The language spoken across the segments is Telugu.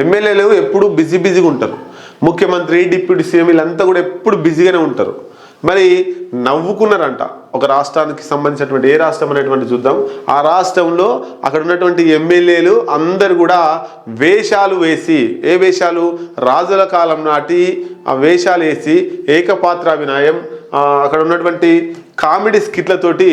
ఎమ్మెల్యేలు ఎప్పుడు బిజీ బిజీగా ఉంటారు. ముఖ్యమంత్రి డిప్యూటీ సీఎం వీళ్ళంతా కూడా ఎప్పుడు బిజీగానే ఉంటారు. మరి నవ్వుకున్నారంట. ఒక రాష్ట్రానికి సంబంధించినటువంటి ఏ రాష్ట్రం అనేటువంటి చూద్దాం. ఆ రాష్ట్రంలో అక్కడ ఉన్నటువంటి ఎమ్మెల్యేలు అందరు కూడా వేషాలు వేసి ఏ వేషాలు? రాజుల కాలం నాటి ఆ వేషాలు వేసి ఏకపాత్రాభినయం అక్కడ ఉన్నటువంటి కామెడీ స్కిట్లతోటి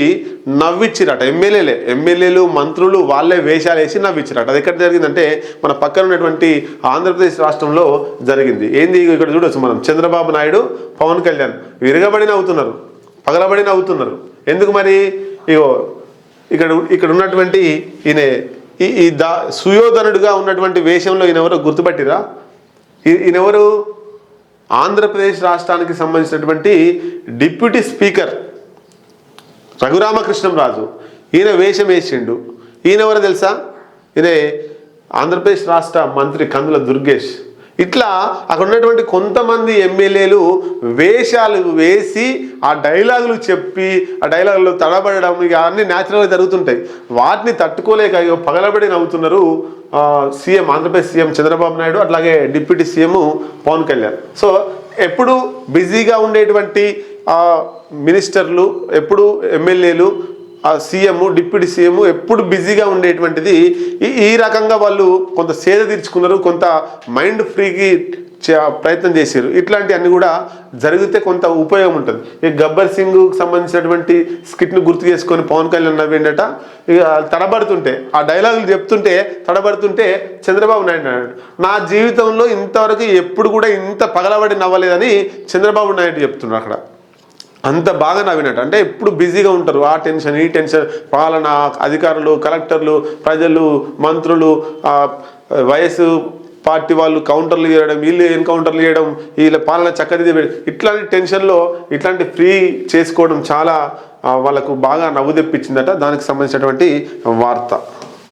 నవ్విచ్చిరట ఎమ్మెల్యేలే. ఎమ్మెల్యేలు మంత్రులు వాళ్ళే వేషాలు వేసి నవ్విచ్చిరట. అది ఎక్కడ జరిగిందంటే మన పక్కన ఉన్నటువంటి ఆంధ్రప్రదేశ్ రాష్ట్రంలో జరిగింది. ఏంది ఇక్కడ చూడొచ్చు మనం. చంద్రబాబు నాయుడు పవన్ కళ్యాణ్ విరగబడి నవ్వుతున్నారు. పగలబడి నవ్వుతున్నారు. ఎందుకు మరి? ఇగో ఇక్కడ ఇక్కడ ఉన్నటువంటి ఈయన ఈ ఈ దా సుయోధనుడుగా ఉన్నటువంటి వేషంలో ఈయన ఎవరో గుర్తుపట్టిరా? ఈ- ఈయన ఎవరు ఆంధ్రప్రదేశ్ రాష్ట్రానికి సంబంధించినటువంటి డిప్యూటీ స్పీకర్ రఘురామకృష్ణంరాజు. ఈయన వేషం వేసిండు. ఈయన ఎవరో తెలుసా? ఈయన ఆంధ్రప్రదేశ్ రాష్ట్ర మంత్రి కందుల దుర్గేష్. ఇట్లా అక్కడ ఉన్నటువంటి కొంతమంది ఎమ్మెల్యేలు వేషాలు వేసి ఆ డైలాగులు చెప్పి ఆ డైలాగులు తడబడడం ఇక అన్ని న్యాచురల్గా జరుగుతుంటాయి. వాటిని తట్టుకోలేక పగలబడి నవ్వుతున్నారు సీఎం ఆంధ్రప్రదేశ్ సీఎం చంద్రబాబు నాయుడు అట్లాగే deputy CM Pawan Kalyan. So ఎప్పుడు బిజీగా ఉండేటువంటి మినిస్టర్లు ఎప్పుడు ఎమ్మెల్యేలు సీఎం డిప్యూటీ సీఎం ఎప్పుడు బిజీగా ఉండేటువంటిది. ఈ ఈ రకంగా వాళ్ళు కొంత సేద తీర్చుకున్నారు కొంత మైండ్ ఫ్రీకి ప్రయత్నం చేశారు. ఇట్లాంటివన్నీ కూడా జరిగితే కొంత ఉపయోగం ఉంటుంది. ఈ గబ్బర్ సింగ్ సంబంధించినటువంటి స్కిట్ను గుర్తు చేసుకొని పవన్ కళ్యాణ్ నవ్విండట. ఇక తడబడుతుంటే ఆ డైలాగులు చెప్తుంటే తడబడుతుంటే చంద్రబాబు నాయుడు అన్నాడు. నా జీవితంలో ఇంతవరకు ఎప్పుడు కూడా ఇంత పగలబడి నవ్వలేదని చంద్రబాబు నాయుడు చెప్తున్నాడు అక్కడ. అంత బాగా నవ్వినట్టు. అంటే ఎప్పుడు బిజీగా ఉంటారు. ఆ టెన్షన్ ఈ టెన్షన్ పాలన అధికారులు కలెక్టర్లు ప్రజలు మంత్రులు వయసు పార్టీ వాళ్ళు కౌంటర్లు చేయడం వీళ్ళు ఎన్కౌంటర్లు చేయడం వీళ్ళ పాలన చక్కదిద్ది ఇట్లాంటి టెన్షన్లో ఇట్లాంటి ఫ్రీ చేసుకోవడం చాలా వాళ్ళకు బాగా నవ్వు తెప్పించిందట. దానికి సంబంధించినటువంటి వార్త.